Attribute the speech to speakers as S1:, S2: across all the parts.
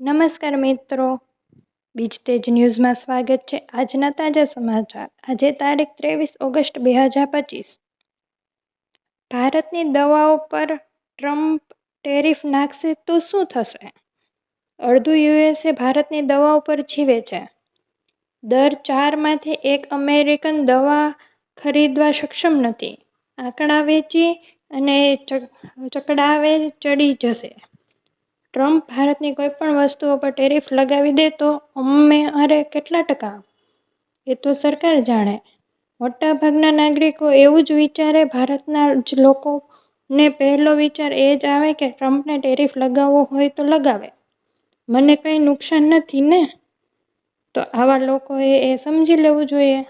S1: નમસ્કાર મિત્રો. બીજ તેજ ન્યૂઝમાં સ્વાગત છે આજના તાજા સમાચાર. આજે તારીખ ત્રેવીસ ઓગસ્ટ બે હજાર પચીસ. ભારતની દવાઓ પર ટ્રમ્પ ટેરિફ નાખશે તો શું થશે? અડધું યુએસએ ભારતની દવાઓ પર જીવે છે. દર ચારમાંથી એક અમેરિકન દવા ખરીદવા સક્ષમ નથી. આંકડા વેચી અને ચકડાવે ચડી જશે. ટ્રમ્પ ભારતની કોઈપણ વસ્તુઓ પર ટેરિફ લગાવી દે તો અમે અરે કેટલા ટકા? એ તો સરકાર જાણે. મોટાભાગના નાગરિકો એવું જ વિચારે, ભારતના જ લોકોને પહેલો વિચાર એ જ આવે કે ટ્રમ્પને ટેરિફ લગાવવો હોય તો લગાવે. મને કંઈ નુકસાન નથી ને? તો આવા લોકોએ એ સમજી લેવું જોઈએ.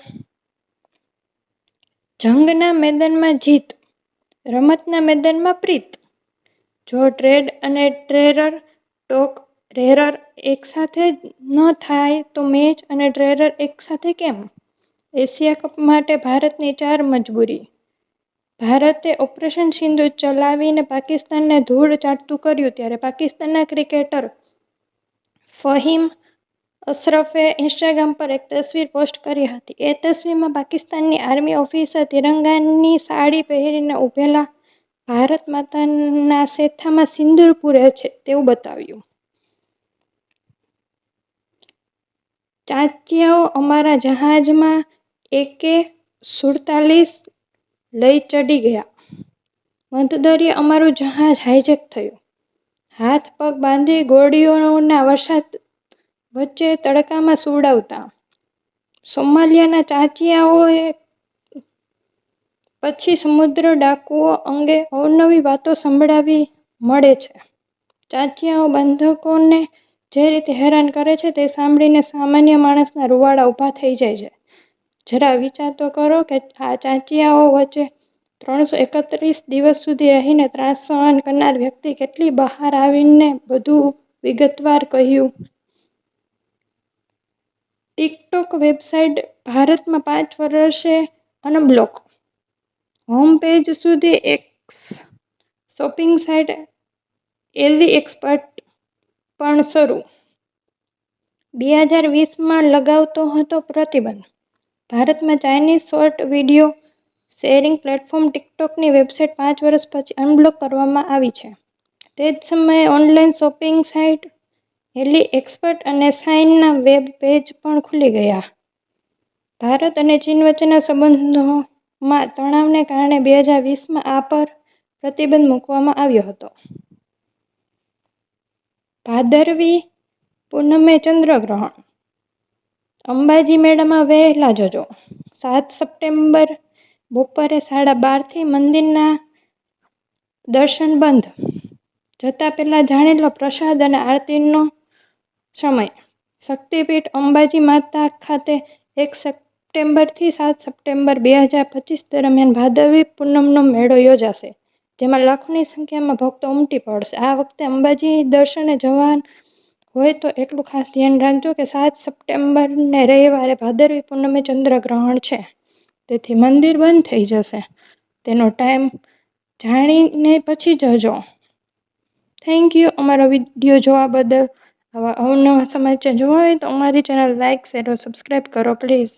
S1: જંગના મેદાનમાં જીત, રમતના મેદાનમાં પ્રીત. જો ટ્રેડ અને ટ્રેરર, ટોક, રેરર એકસાથે ન થાય તો મેચ અને ટ્રેરર એકસાથે કેમ? એશિયા કપ માટે ભારતની ચાર મજબૂરી. ભારતે ઓપરેશન સિંધુ ચલાવીને પાકિસ્તાનને ધૂળ ચાટતું કર્યું ત્યારે પાકિસ્તાનના ક્રિકેટર ફહીમ અશરફે ઇન્સ્ટાગ્રામ પર એક તસવીર પોસ્ટ કરી હતી. એ તસવીરમાં પાકિસ્તાનની આર્મી ઓફિસર તિરંગાની સાડી પહેરીને ઉભેલા ભારત માતાના સેથામાં સિંદૂર પૂરે છે તેવું બતાવ્યું. ચાંચિયાઓ અમારા જહાજમાં એકે સુડતાલીસ લઈ ચડી ગયા. મધદરિયે અમારું જહાજ હાઈજેક થયું. હાથ પગ બાંધી ગોળીઓના વરસાદ વચ્ચે તડકામાં સુવડાવતા. સોમાલિયાના ચાંચિયાઓએ પછી સમુદ્ર ડાકુઓ અંગે અવનવી વાતો સંભળાવી મળે છે. ચાંચિયાઓ બંધકોને જે રીતે હેરાન કરે છે તે સાંભળીને સામાન્ય માણસના રૂવાડા ઊભા થઈ જાય છે. જરા વિચાર તો કરો કે આ ચાંચિયાઓ વચ્ચે ત્રણસો એકત્રીસ દિવસ સુધી રહીને ત્રાસ સહન કરનાર વ્યક્તિ કેટલી બહાર આવીને બધું વિગતવાર કહ્યું. ટિકટોક વેબસાઇટ ભારતમાં પાંચ વર્ષે અનબ્લોક હોમ પેજ સુધી એક્સ શોપિંગ સાઇટ એલી એક્સપર્ટ પણ શરૂ. બે હજાર વીસમાં લગાવતો હતો પ્રતિબંધ. ભારતમાં Chinese short video sharing platform ટિકટોકની website પાંચ વર્ષ પછી અનબ્લોક કરવામાં આવી છે. તે જ સમયે online shopping site AliExpress અને સાઇનના વેબ પેજ પણ ખુલી ગયા. ભારત અને ચીન વચ્ચેના સંબંધોમાં તણાવને કારણે બે હજાર વીસમાં આ પર પ્રતિબંધ મૂકવામાં આવ્યો હતો. ભાદરવી પૂનમે ચંદ્રગ્રહણ. અંબાજી મેળામાં વહેલા જજો. સાત સપ્ટેમ્બર બપોરે સાડા બારથી મંદિરના દર્શન બંધ. જતા પહેલા જાણી લો પ્રસાદ અને આરતીનો સમય. શક્તિપીઠ અંબાજી માતા ખાતે એક સપ્ટેમ્બરથી સાત સપ્ટેમ્બર બે હજાર પચીસ દરમિયાન ભાદરવી પૂનમનો મેળો યોજાશે, જેમાં લાખોની સંખ્યામાં ભક્તો ઉમટી પડશે. આ વખતે અંબાજી દર્શને જવાનું હોય તો એટલું ખાસ ધ્યાન રાખજો કે સાત સપ્ટેમ્બરને રવિવારે ભાદરવી પૂનમે ચંદ્રગ્રહણ છે. તેથી મંદિર બંધ થઈ જશે. તેનો ટાઈમ જાણીને પછી જજો. Thank you. અમારો વીડિયો જોવા બદલ આવા અવનવા સમાચાર જોવા હોય તો અમારી ચેનલ લાઇક શેર સબસ્ક્રાઈબ કરો, પ્લીઝ.